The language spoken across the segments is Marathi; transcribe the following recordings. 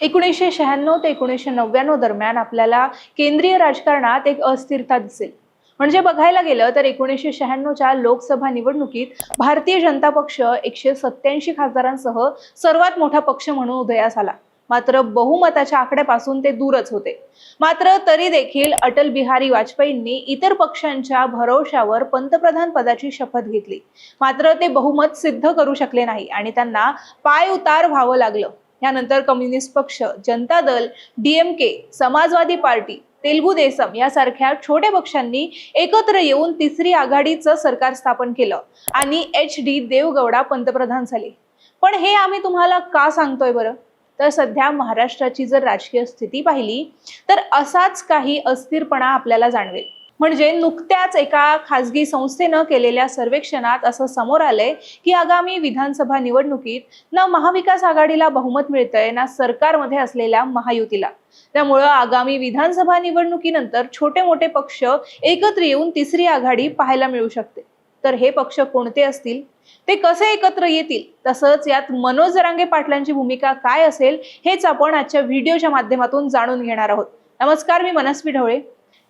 एकोणीसशे शहाण्णव ते एकोणीसशे नव्याण्णव दरम्यान आपल्याला केंद्रीय राजकारणात एक अस्थिरता दिसेल. म्हणजे बघायला गेलं तर एकोणीसशे शहाण्णवच्या लोकसभा निवडणुकीत भारतीय जनता पक्ष एकशे सत्याऐंशी खासदारांसह सर्वात मोठा पक्ष म्हणून उदयास आला. मात्र बहुमताच्या आकड्यापासून ते दूरच होते. मात्र तरी देखील अटल बिहारी वाजपेयींनी इतर पक्षांच्या भरोशावर पंतप्रधान पदाची शपथ घेतली. मात्र ते बहुमत सिद्ध करू शकले नाही आणि त्यांना पाय उतार व्हावं लागलं. यानंतर कम्युनिस्ट पक्ष जनता दल डीएमके समाजवादी पार्टी तेलगू देसम यासारख्या छोट्या पक्षांनी एकत्र येऊन तिसरी आघाडीचं सरकार स्थापन केलं आणि एच डी देवगौडा पंतप्रधान झाले. पण हे आम्ही तुम्हाला का सांगतोय बरं? तर सध्या महाराष्ट्राची जर राजकीय स्थिती पाहिली तर असाच काही अस्थिरपणा आपल्याला जाणवेल. म्हणजे नुकत्याच एका खासगी संस्थेनं केलेल्या सर्वेक्षणात असं समोर आलंय की आगामी विधानसभा निवडणुकीत ना महाविकास आघाडीला बहुमत मिळतंय ना सरकारमध्ये असलेल्या महायुतीला. त्यामुळं आगामी विधानसभा निवडणुकीनंतर छोटे मोठे पक्ष एकत्र येऊन तिसरी आघाडी पाहायला मिळू शकते. तर हे पक्ष कोणते असतील? ते कसे एकत्र येतील? तसंच यात मनोज जरांगे पाटलांची भूमिका काय असेल हेच आपण आजच्या व्हिडिओच्या माध्यमातून जाणून घेणार आहोत. नमस्कार मी मनस्वी ढवळे.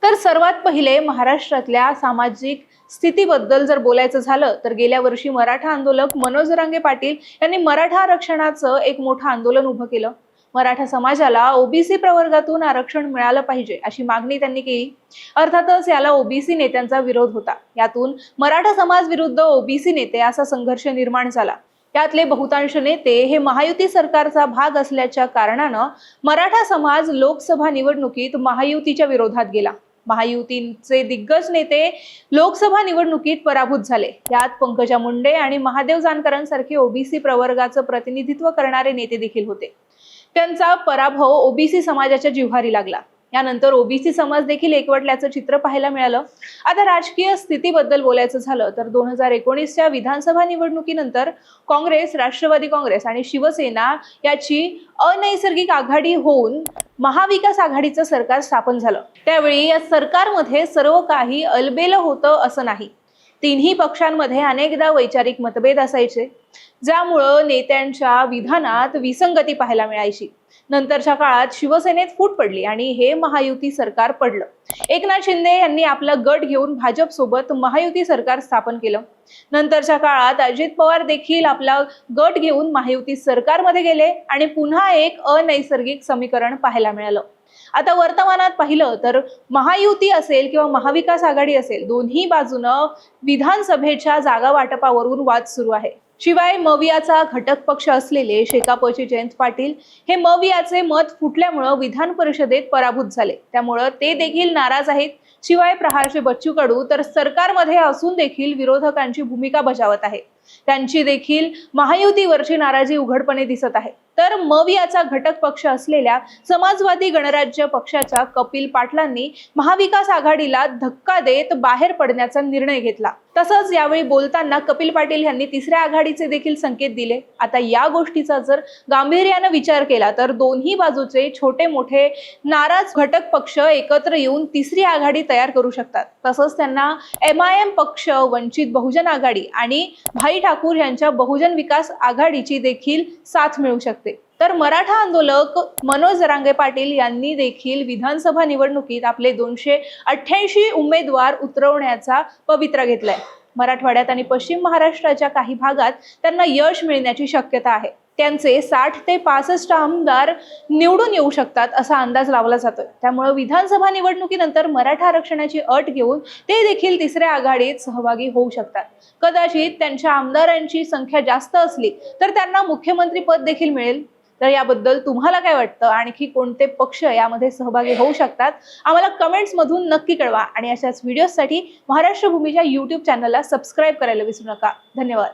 तर सर्वात पहिले महाराष्ट्रातल्या सामाजिक स्थितीबद्दल जर बोलायचं झालं तर गेल्या वर्षी मराठा आंदोलक मनोज जरांगे पाटील यांनी मराठा आरक्षणाचं एक मोठं आंदोलन उभं केलं. मराठा समाजाला ओबीसी प्रवर्गातून आरक्षण मिळालं पाहिजे अशी मागणी त्यांनी केली. अर्थातच याला ओबीसी नेत्यांचा विरोध होता. यातून मराठा समाज विरुद्ध ओबीसी नेते असा संघर्ष निर्माण झाला. यातले बहुतांश नेते हे महायुती सरकारचा भाग असल्याच्या कारणानं मराठा समाज लोकसभा निवडणुकीत महायुतीच्या विरोधात गेला. महायुतीचे दिग्गज नेते लोकसभा निवडणुकीत पराभूत झाले. यात पंकजा मुंडे आणि महादेव जानकरांसारखे ओबीसी प्रवर्गाचं प्रतिनिधित्व करणारे नेते देखील होते. त्यांचा पराभव ओबीसी समाजाच्या जिव्हारी लागला. यानंतर ओबीसी समाज देखील एकवटल्याचं चित्र पाहायला मिळालं. आता राजकीय स्थितीबद्दल बोलायचं झालं तर दोन हजार एकोणीसच्या विधानसभा निवडणुकीनंतर काँग्रेस राष्ट्रवादी काँग्रेस आणि शिवसेना याची अनैसर्गिक आघाडी होऊन महाविकास आघाडीचं सरकार स्थापन झालं. त्यावेळी या सरकारमध्ये सर्व काही अलबेलं होतं असं नाही. तिन्ही पक्षांमध्ये अनेकदा वैचारिक मतभेद असायचे ज्यामुळं नेत्यांच्या विधानात विसंगती पाहायला मिळायची. नंतरच्या काळात शिवसेनेत फूट पडली आणि हे महायुती सरकार पडलं. एकनाथ शिंदे यांनी आपला गट घेऊन भाजप सोबत महायुती सरकार स्थापन केलं. नंतरच्या काळात अजित पवार देखील आपला गट घेऊन महायुती सरकारमध्ये गेले आणि पुन्हा एक अनैसर्गिक समीकरण पाहायला मिळालं. आता वर्तमानात पाहिलं तर महायुती असेल किंवा महाविकास आघाडी असेल दोन्ही बाजूनं विधानसभेच्या जागा वाटपावरून वाद सुरू आहे. शिवाय मवियाचा घटक पक्ष असलेले शेकापचे जयंत पाटील हे मवियाचे मत फुटल्यामुळं विधान परिषदेत पराभूत झाले. त्यामुळं ते देखील नाराज आहेत. शिवाय प्रहारचे बच्चू कडू तर सरकारमध्ये असून देखील विरोधकांची भूमिका बजावत आहे त्यांची देखील महायुतीवरची नाराजी उघडपणे दिसत आहे. तर मवियाचा घटक पक्ष असलेल्या समाजवादी गणराज्य पक्षाच्या कपिल पाटलांनी महाविकास आघाडीला धक्का देत बाहेर पडण्याचा निर्णय घेतला. तसंच यावेळी बोलताना कपिल पाटील यांनी तिसऱ्या आघाडीचे देखील संकेत दिले. आता या गोष्टीचा जर गांभीर्यानं विचार केला तर दोन्ही बाजूचे छोटे मोठे नाराज घटक पक्ष एकत्र येऊन तिसरी आघाडी तयार करू शकतात. तसंच त्यांना एम आय एम पक्ष वंचित बहुजन आघाडी आणि भाई ठाकूर यांच्या बहुजन विकास आघाडीची देखील साथ मिळू शकते. तर मराठा आंदोलक मनोज रांगे पाटील यांनी देखील विधानसभा निवडणुकीत आपले दोनशे अठ्ठ्याऐंशी उमेदवार उतरवण्याचा पवित्रा घेतलाय. मराठवाड्यात आणि पश्चिम महाराष्ट्राच्या काही भागात त्यांना यश मिळण्याची शक्यता आहे. त्यांचे साठ ते पासष्ट आमदार निवडून येऊ शकतात असा अंदाज लावला जातोय. त्यामुळे विधानसभा निवडणुकीनंतर मराठा आरक्षणाची अट घेऊन ते देखील तिसऱ्या आघाडीत सहभागी होऊ शकतात. कदाचित त्यांच्या आमदारांची संख्या जास्त असली तर त्यांना मुख्यमंत्री पद देखील मिळेल. तर याबद्दल तुम्हाला काय वाटतं? आणखी कोणते पक्ष यामध्ये सहभागी होऊ शकतात? आम्हाला कमेंट्समधून नक्की कळवा. आणि अशाच व्हिडिओसाठी महाराष्ट्र भूमीच्या यूट्यूब चॅनलला सबस्क्राईब करायला विसरू नका. धन्यवाद.